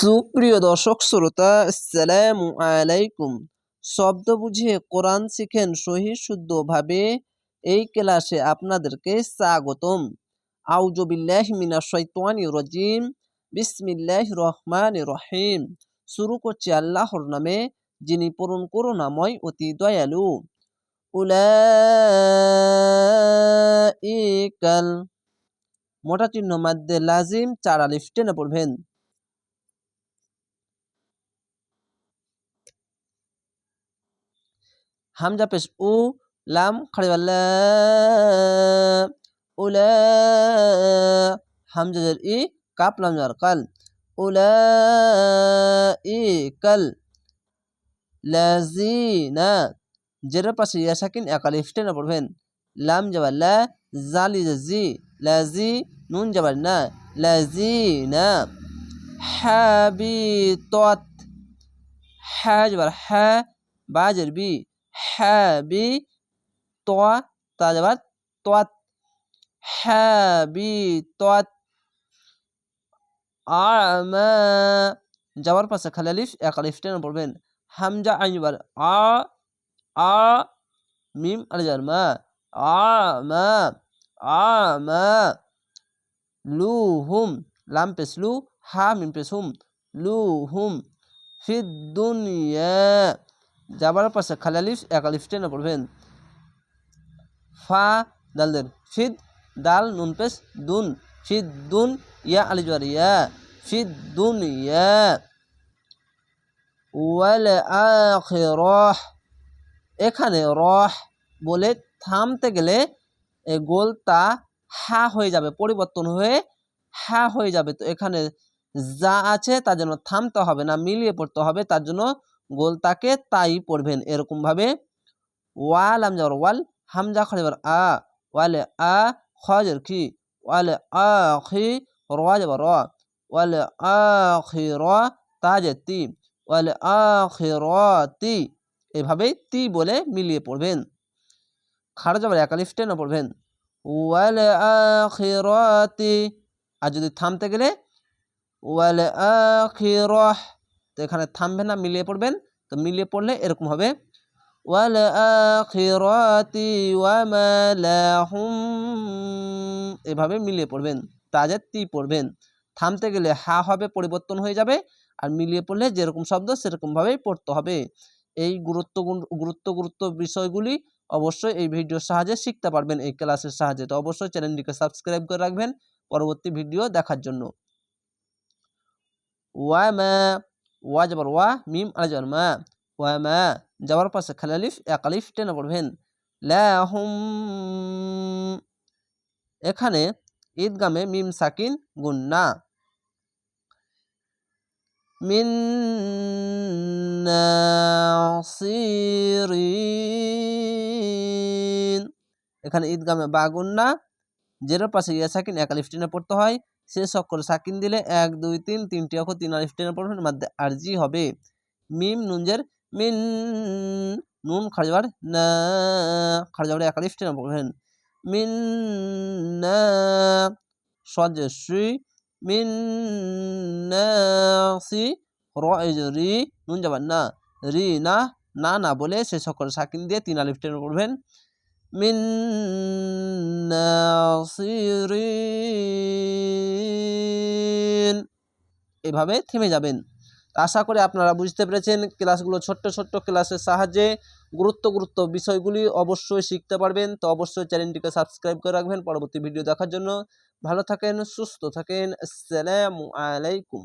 সুপ্রিয় দর্শক শ্রোতা, আসসালামু আলাইকুম। শব্দ বুঝিয়ে কোরআন শিখেন সহি শুদ্ধভাবে এই ক্লাসে আপনাদেরকে স্বাগতম। আউজবিল্লাহ মিনা শৈতানি রজিম। বিসমিল্লাহ রহমান রহিম। শুরু করছি আল্লাহর নামে, যিনি পূরণ করুণাময় অতি দয়ালু। উলাইকাল। মোটা চিহ্ন মাধ্যে লাজিম, চার আলিফ পড়বেন। হামজা পেশ উ লাম খাড়িওয়াল্লা উলা হামজা জের ই কাপ লাম জার কাল উলা ই কাল লাজিনা জেরের পাশে ইয়া সাকিন একালিফ টেনে পড়বেন লাম যাবার লা জালি জি লাজি নুন যাবার না লাজিনা হাবিতত হা যাবার হা বাজের বি হ্যাবি তোয়া তা যাবার তোয়াত হ্যাবি তোয়াত আমা যাওয়ার পাশে খালি আলিফ এক আলিফ টেনে পড়বেন হামজা আইন যাবার আ আ মিম আলি যাবার মা আমা আমা লুহুম লাম পেস লু হা মিম পেস হুম লুহুম ফিদ দুনিয়া যাবার পাশে খালি আলিফ এক আলিফ টেনে পড়বেন। ফা দাল দেন ফিদ, দাল, নুন পেস দুন। ফিদ, দুন, ইয়া, আলি জোয়ার, ইয়া। ফিদ, দুন, ইয়া। ওয়াল আখিরাহ। এখানে রহ বলে থামতে গেলে এ গোলটা হা হয়ে যাবে, পরিবর্তন হয়ে হা হয়ে যাবে। তো এখানে যা আছে তার জন্য থামতে হবে না, মিলিয়ে পড়তে হবে, তার জন্য গোলতাকে তাই পড়বেন এরকমভাবে। ওয়াল আম যাবার ওয়াল হামজা খালিবার আ, ওয়ালে আ খজর কি ওয়ালে আ খি র ওয়ালে আ খি র তাজে তি, ওয়ালে আ খি র তি। এভাবেই তি বলে মিলিয়ে পড়বেন। খাড়া যাবার একালিফ টেনে পড়বেন। ওয়ালে আ খি র তি। আর যদি থামতে গেলে, ওয়ালে আ খি রহ তো এখানে থামবে না, মিলিয়ে পড়বেন। তো মিলিয়ে পড়লে এরকম হবে। এভাবে মিলিয়ে পড়বেন তাজে তি পড়বেন। থামতে গেলে হা হবে, পরিবর্তন হয়ে যাবে। আর মিলিয়ে পড়লে যেরকম শব্দ, সেরকমভাবেই পড়তে হবে। এই গুরুত্ব গুরুত্ব গুরুত্ব বিষয়গুলি অবশ্যই এই ভিডিওর সাহায্যে শিখতে পারবেন এই ক্লাসের সাহায্যে। তো অবশ্যই চ্যানেলটিকে সাবস্ক্রাইব করে রাখবেন। পরবর্তী ভিডিও দেখার জন্য। ওয়া মা ওয়া যাবার ওয়া মিম আলা যাবার মা ওয়া মা যাওয়ার পাশে খালালিফ এক আলিফ টেনে পড়বেন লাহুম এখানে ঈদগামে মিম সাকিন গুন্না মিন নাসিরিন। এখানে ঈদগামে বা গুন্না জেরোর পাশে ইয়া সাকিন এক আলিফ পড়তে হয়। শেষ অক্ষরে সাকিন দিলে এক, দুই, তিন, তিনটি অক্ষর, তিন আলিফ, টেনে পড়বেন মধ্যে আরজি হবে। মিম, নুনজের মিন, নুন খারজাবার না খারজাবার এক আলিফ টেনে পড়বেন। মিন, না সজে শ্রী মিন সি র নুন যাবার না, রি, না না না বলে শেষ অক্ষরে সাকিন দিয়ে তিন আলিফ টেনে পড়বেন। মিন নাসিরিন এভাবে থেমে যাবেন। আশা করি আপনারা বুঝতে পেরেছেন ক্লাসগুলো ছোট্ট ছোট্ট ক্লাসের সাহায্যে গুরুত্ব গুরুত্ব বিষয়গুলি অবশ্যই শিখতে পারবেন। তো অবশ্যই চ্যানেলটিকে সাবস্ক্রাইব করে রাখবেন। পরবর্তী ভিডিও দেখার জন্য ভালো থাকেন, সুস্থ থাকেন। আসসালামু আলাইকুম।